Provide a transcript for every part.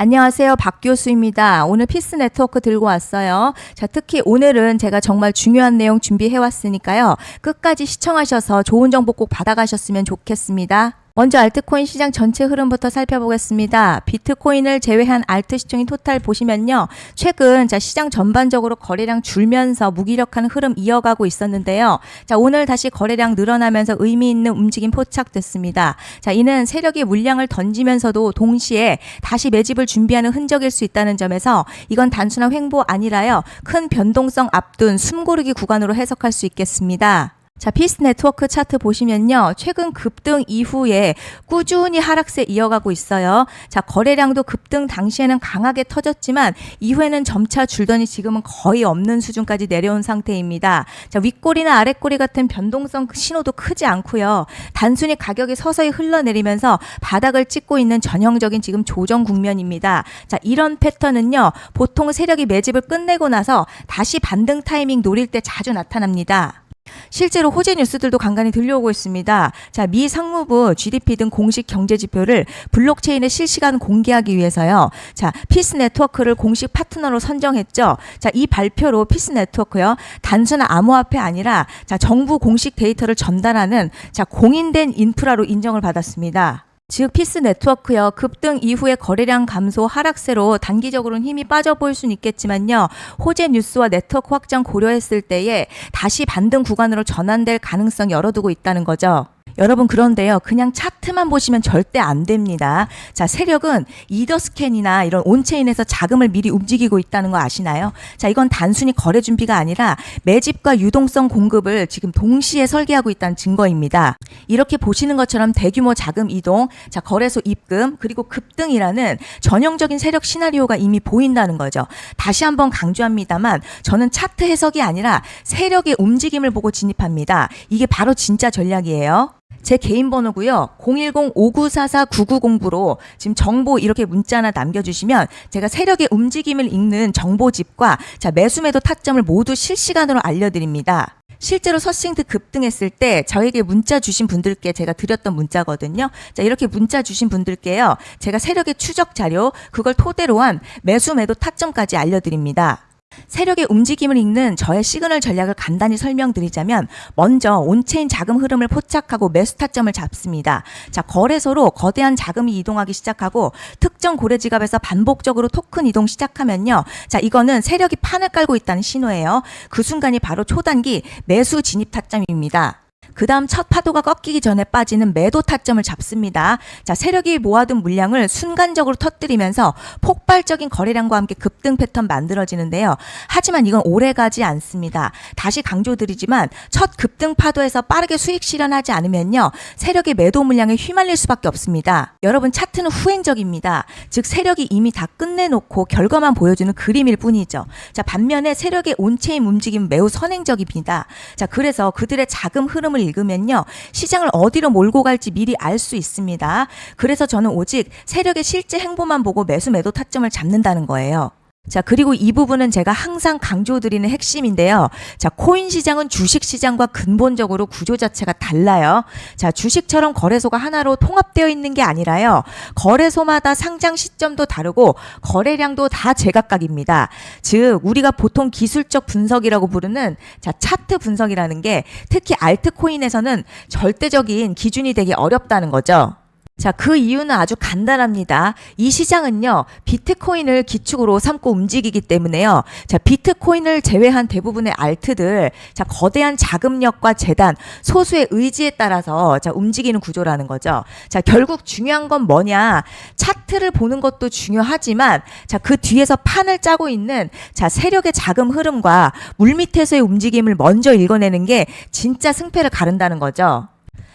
안녕하세요. 박 교수입니다. 오늘 피스 네트워크 들고 왔어요. 자, 특히 오늘은 제가 정말 중요한 내용 준비해 왔으니까요. 끝까지 시청하셔서 좋은 정보 꼭 받아가셨으면 좋겠습니다. 먼저 알트코인 시장 전체 흐름부터 살펴보겠습니다. 비트코인을 제외한 알트 시총인 토탈 보시면요. 최근 자 시장 전반적으로 거래량 줄면서 무기력한 흐름 이어가고 있었는데요. 자 오늘 다시 거래량 늘어나면서 의미 있는 움직임 포착됐습니다. 자 이는 세력이 물량을 던지면서도 동시에 다시 매집을 준비하는 흔적일 수 있다는 점에서 이건 단순한 횡보 아니라요. 큰 변동성 앞둔 숨고르기 구간으로 해석할 수 있겠습니다. 자, 피스 네트워크 차트 보시면요. 최근 급등 이후에 꾸준히 하락세 이어가고 있어요. 자, 거래량도 급등 당시에는 강하게 터졌지만 이후에는 점차 줄더니 지금은 거의 없는 수준까지 내려온 상태입니다. 자, 윗꼬리나 아랫꼬리 같은 변동성 신호도 크지 않고요. 단순히 가격이 서서히 흘러내리면서 바닥을 찍고 있는 전형적인 지금 조정 국면입니다. 자, 이런 패턴은요. 보통 세력이 매집을 끝내고 나서 다시 반등 타이밍 노릴 때 자주 나타납니다. 실제로 호재 뉴스들도 간간히 들려오고 있습니다. 자, 미 상무부 GDP 등 공식 경제 지표를 블록체인에 실시간 공개하기 위해서요. 자, 피스 네트워크를 공식 파트너로 선정했죠. 자, 이 발표로 피스 네트워크요. 단순한 암호화폐 아니라 자, 정부 공식 데이터를 전달하는 자, 공인된 인프라로 인정을 받았습니다. 즉 피스 네트워크요 급등 이후에 거래량 감소 하락세로 단기적으로는 힘이 빠져 보일 수는 있겠지만요 호재 뉴스와 네트워크 확장 고려했을 때에 다시 반등 구간으로 전환될 가능성 열어두고 있다는 거죠. 여러분 그런데요. 그냥 차트만 보시면 절대 안 됩니다. 자 세력은 이더 스캔이나 이런 온체인에서 자금을 미리 움직이고 있다는 거 아시나요? 자 이건 단순히 거래 준비가 아니라 매집과 유동성 공급을 지금 동시에 설계하고 있다는 증거입니다. 이렇게 보시는 것처럼 대규모 자금 이동 자 거래소 입금 그리고 급등이라는 전형적인 세력 시나리오가 이미 보인다는 거죠. 다시 한번 강조합니다만 저는 차트 해석이 아니라 세력의 움직임을 보고 진입합니다. 이게 바로 진짜 전략이에요 제 개인 번호고요. 010-5944-9909로 지금 정보 이렇게 문자나 남겨주시면 제가 세력의 움직임을 읽는 정보집과 자 매수 매도 타점을 모두 실시간으로 알려드립니다. 실제로 서싱트 급등했을 때 저에게 문자 주신 분들께 제가 드렸던 문자거든요. 자, 이렇게 문자 주신 분들께요. 제가 세력의 추적 자료, 그걸 토대로 한 매수 매도 타점까지 알려드립니다. 세력의 움직임을 읽는 저의 시그널 전략을 간단히 설명드리자면 먼저 온체인 자금 흐름을 포착하고 매수 타점을 잡습니다. 자, 거래소로 거대한 자금이 이동하기 시작하고 특정 고래 지갑에서 반복적으로 토큰 이동 시작하면요. 자, 이거는 세력이 판을 깔고 있다는 신호예요. 그 순간이 바로 초단기 매수 진입 타점입니다. 그 다음 첫 파도가 꺾이기 전에 빠지는 매도 타점을 잡습니다. 자, 세력이 모아둔 물량을 순간적으로 터뜨리면서 폭발적인 거래량과 함께 급등 패턴 만들어지는데요. 하지만 이건 오래 가지 않습니다. 다시 강조드리지만 첫 급등 파도에서 빠르게 수익 실현하지 않으면요. 세력의 매도 물량에 휘말릴 수밖에 없습니다. 여러분 차트는 후행적입니다. 즉 세력이 이미 다 끝내놓고 결과만 보여주는 그림일 뿐이죠. 자, 반면에 세력의 온체인 움직임 매우 선행적입니다. 자, 그래서 그들의 자금 흐름 을 읽으면요. 시장을 어디로 몰고 갈지 미리 알 수 있습니다. 그래서 저는 오직 세력의 실제 행보만 보고 매수 매도 타점을 잡는다는 거예요. 자, 그리고 이 부분은 제가 항상 강조드리는 핵심인데요. 자, 코인 시장은 주식 시장과 근본적으로 구조 자체가 달라요. 자, 주식처럼 거래소가 하나로 통합되어 있는 게 아니라요. 거래소마다 상장 시점도 다르고 거래량도 다 제각각입니다. 즉, 우리가 보통 기술적 분석이라고 부르는 자, 차트 분석이라는 게 특히 알트코인에서는 절대적인 기준이 되기 어렵다는 거죠. 자, 그 이유는 아주 간단합니다. 이 시장은요, 비트코인을 기축으로 삼고 움직이기 때문에요. 자, 비트코인을 제외한 대부분의 알트들, 자, 거대한 자금력과 재단, 소수의 의지에 따라서 자, 움직이는 구조라는 거죠. 자, 결국 중요한 건 뭐냐? 차트를 보는 것도 중요하지만, 자, 그 뒤에서 판을 짜고 있는 자, 세력의 자금 흐름과 물밑에서의 움직임을 먼저 읽어내는 게 진짜 승패를 가른다는 거죠.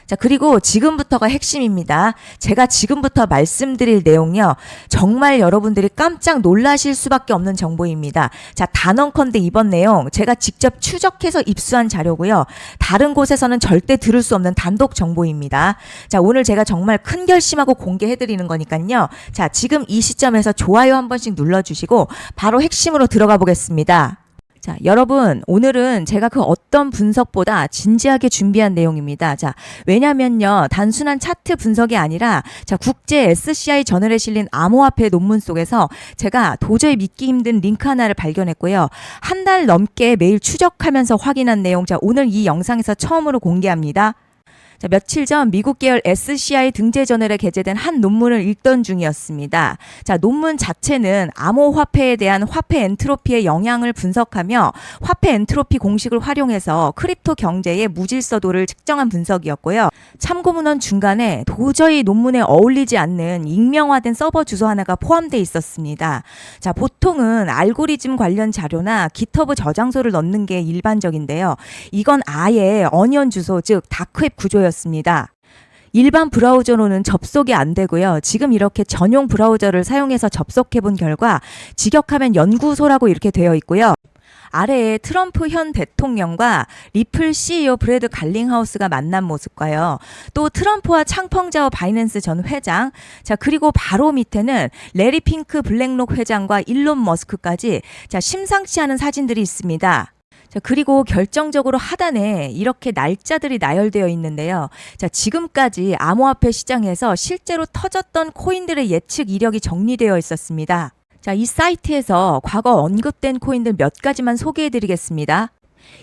자, 그리고 지금부터가 핵심입니다. 제가 지금부터 말씀드릴 내용요. 정말 여러분들이 깜짝 놀라실 수밖에 없는 정보입니다. 자, 단언컨대 이번 내용 제가 직접 추적해서 입수한 자료고요. 다른 곳에서는 절대 들을 수 없는 단독 정보입니다. 자, 오늘 제가 정말 큰 결심하고 공개해 드리는 거니까요. 자, 지금 이 시점에서 좋아요 한 번씩 눌러 주시고 바로 핵심으로 들어가 보겠습니다. 자, 여러분, 오늘은 제가 그 어떤 분석보다 진지하게 준비한 내용입니다. 자, 왜냐면요, 단순한 차트 분석이 아니라, 자, 국제 SCI 저널에 실린 암호화폐 논문 속에서 제가 도저히 믿기 힘든 링크 하나를 발견했고요. 한 달 넘게 매일 추적하면서 확인한 내용, 자, 오늘 이 영상에서 처음으로 공개합니다. 자, 며칠 전 미국 계열 SCI 등재 저널에 게재된 한 논문을 읽던 중이었습니다. 자, 논문 자체는 암호화폐에 대한 화폐 엔트로피의 영향을 분석하며 화폐 엔트로피 공식을 활용해서 크립토 경제의 무질서도를 측정한 분석이었고요. 참고 문헌 중간에 도저히 논문에 어울리지 않는 익명화된 서버 주소 하나가 포함되어 있었습니다. 자, 보통은 알고리즘 관련 자료나 기터브 저장소를 넣는 게 일반적인데요. 이건 아예 어니언 주소, 즉 다크웹 구조였습니다. 일반 브라우저로는 접속이 안 되고요. 지금 이렇게 전용 브라우저를 사용해서 접속해 본 결과 직역하면 연구소라고 이렇게 되어 있고요. 아래에 트럼프 현 대통령과 리플 CEO 브래드 갈링하우스가 만난 모습과요. 또 트럼프와 창펑자오 바이낸스 전 회장, 자 그리고 바로 밑에는 레리 핑크 블랙록 회장과 일론 머스크까지 자 심상치 않은 사진들이 있습니다. 자, 그리고 결정적으로 하단에 이렇게 날짜들이 나열되어 있는데요. 자, 지금까지 암호화폐 시장에서 실제로 터졌던 코인들의 예측 이력이 정리되어 있었습니다. 자, 이 사이트에서 과거 언급된 코인들 몇 가지만 소개해 드리겠습니다.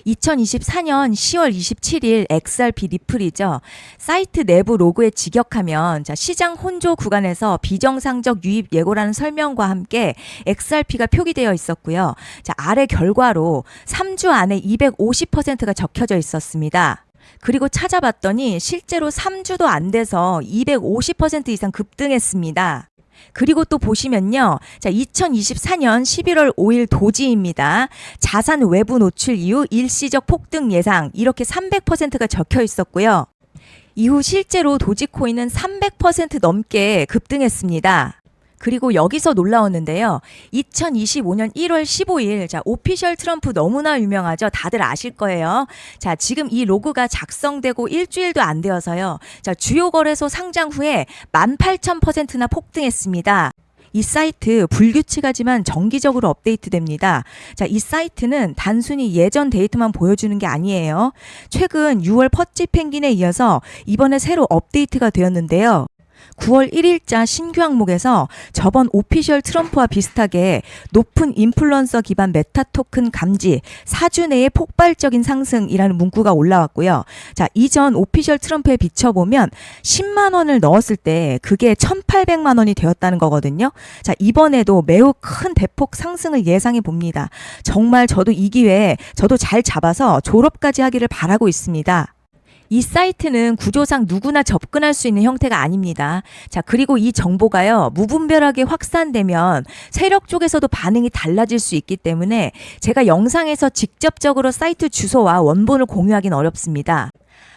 2024년 10월 27일 XRP 리플이죠. 사이트 내부 로그에 직역하면 자, 시장 혼조 구간에서 비정상적 유입 예고라는 설명과 함께 XRP가 표기되어 있었고요. 자, 아래 결과로 3주 안에 250%가 적혀져 있었습니다. 그리고 찾아봤더니 실제로 3주도 안 돼서 250% 이상 급등했습니다. 그리고 또 보시면요. 자, 2024년 11월 5일 도지입니다. 자산 외부 노출 이후 일시적 폭등 예상 이렇게 300%가 적혀 있었고요. 이후 실제로 도지코인은 300% 넘게 급등했습니다. 그리고 여기서 놀라웠는데요. 2025년 1월 15일, 자, 오피셜 트럼프 너무나 유명하죠. 다들 아실 거예요. 자, 지금 이 로그가 작성되고 일주일도 안 되어서요. 자, 주요 거래소 상장 후에 18,000%나 폭등했습니다. 이 사이트 불규칙하지만 정기적으로 업데이트됩니다. 자, 이 사이트는 단순히 예전 데이터만 보여주는 게 아니에요. 최근 6월 퍼치 펭귄에 이어서 이번에 새로 업데이트가 되었는데요. 9월 1일자 신규 항목에서 저번 오피셜 트럼프와 비슷하게 높은 인플루언서 기반 메타 토큰 감지 4주 내에 폭발적인 상승이라는 문구가 올라왔고요. 자, 이전 오피셜 트럼프에 비춰보면 10만 원을 넣었을 때 그게 1,800만 원이 되었다는 거거든요. 자, 이번에도 매우 큰 대폭 상승을 예상해 봅니다. 정말 저도 이 기회에 저도 잘 잡아서 졸업까지 하기를 바라고 있습니다. 이 사이트는 구조상 누구나 접근할 수 있는 형태가 아닙니다. 자, 그리고 이 정보가요, 무분별하게 확산되면 세력 쪽에서도 반응이 달라질 수 있기 때문에 제가 영상에서 직접적으로 사이트 주소와 원본을 공유하기는 어렵습니다.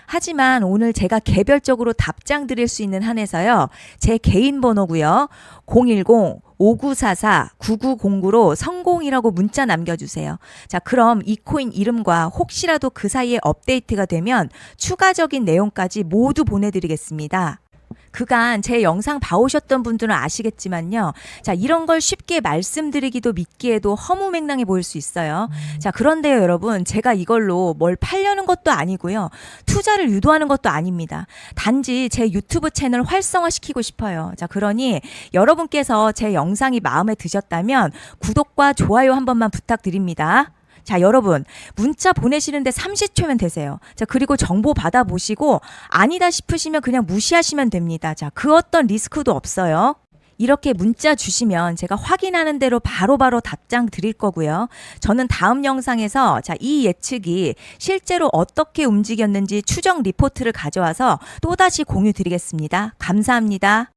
하지만 오늘 제가 개별적으로 답장 드릴 수 있는 한에서요, 제 개인 번호고요, 010 5944-9909로 성공이라고 문자 남겨주세요. 자, 그럼 이 코인 이름과 혹시라도 그 사이에 업데이트가 되면 추가적인 내용까지 모두 보내드리겠습니다. 그간 제 영상 봐오셨던 분들은 아시겠지만요. 자, 이런 걸 쉽게 말씀드리기도 믿기에도 허무맹랑해 보일 수 있어요. 자, 그런데요, 여러분. 제가 이걸로 뭘 팔려는 것도 아니고요. 투자를 유도하는 것도 아닙니다. 단지 제 유튜브 채널 활성화시키고 싶어요. 자, 그러니 여러분께서 제 영상이 마음에 드셨다면 구독과 좋아요 한 번만 부탁드립니다. 자, 여러분, 문자 보내시는데 30초면 되세요. 자, 그리고 정보 받아보시고 아니다 싶으시면 그냥 무시하시면 됩니다. 자, 그 어떤 리스크도 없어요. 이렇게 문자 주시면 제가 확인하는 대로 바로바로 답장 드릴 거고요. 저는 다음 영상에서 자, 이 예측이 실제로 어떻게 움직였는지 추정 리포트를 가져와서 또다시 공유 드리겠습니다. 감사합니다.